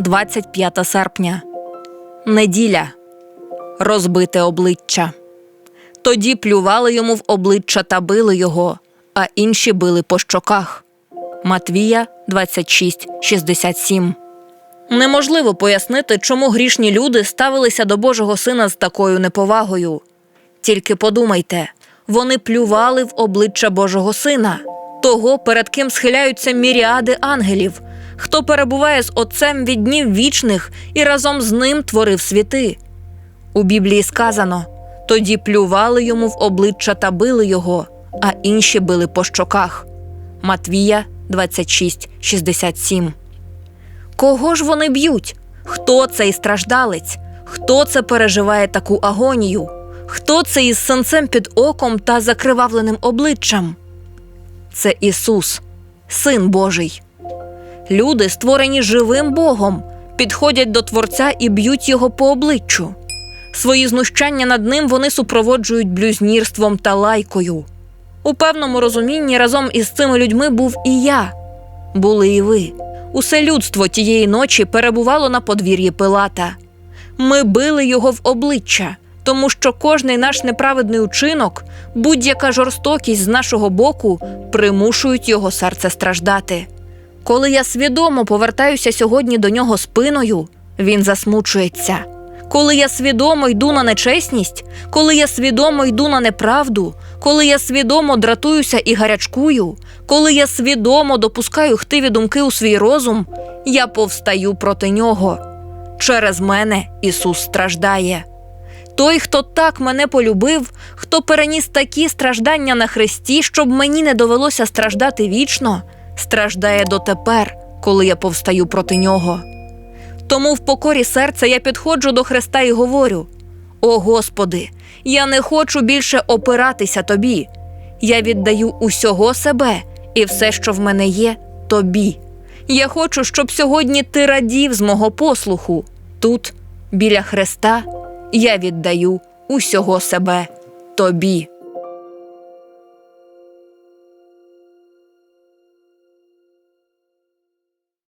25 серпня. Неділя. Розбите обличчя. Тоді плювали йому в обличчя та били його, а інші били по щоках. Матвія 26,67 Неможливо пояснити, чому грішні люди ставилися до Божого сина з такою неповагою. Тільки подумайте, вони плювали в обличчя Божого сина, того, перед ким схиляються міріади ангелів, хто перебуває з Отцем від днів вічних і разом з ним творив світи. У Біблії сказано: тоді плювали йому в обличчя та били його, а інші били по щоках. Матвія 26,67 Кого ж вони б'ють? Хто цей страждалець? Хто це переживає таку агонію? Хто це із синцем під оком та закривавленим обличчям? Це Ісус, Син Божий. Люди, створені живим Богом, підходять до Творця і б'ють його по обличчю. Свої знущання над ним вони супроводжують блюзнірством та лайкою. У певному розумінні разом із цими людьми був і я. Були і ви. Усе людство тієї ночі перебувало на подвір'ї Пилата. Ми били його в обличчя, тому що кожний наш неправедний учинок, будь-яка жорстокість з нашого боку примушують його серце страждати. Коли я свідомо повертаюся сьогодні до нього спиною, він засмучується. Коли я свідомо йду на нечесність, коли я свідомо йду на неправду, коли я свідомо дратуюся і гарячкую, коли я свідомо допускаю хтиві думки у свій розум, я повстаю проти нього. Через мене Ісус страждає. Той, хто так мене полюбив, хто переніс такі страждання на Христі, щоб мені не довелося страждати вічно, страждає дотепер, коли я повстаю проти нього. Тому в покорі серця я підходжу до Христа і говорю: О Господи, я не хочу більше опиратися Тобі. Я віддаю усього себе і все, що в мене є, Тобі. Я хочу, щоб сьогодні ти радів з мого послуху. Тут, біля Христа, я віддаю усього себе Тобі.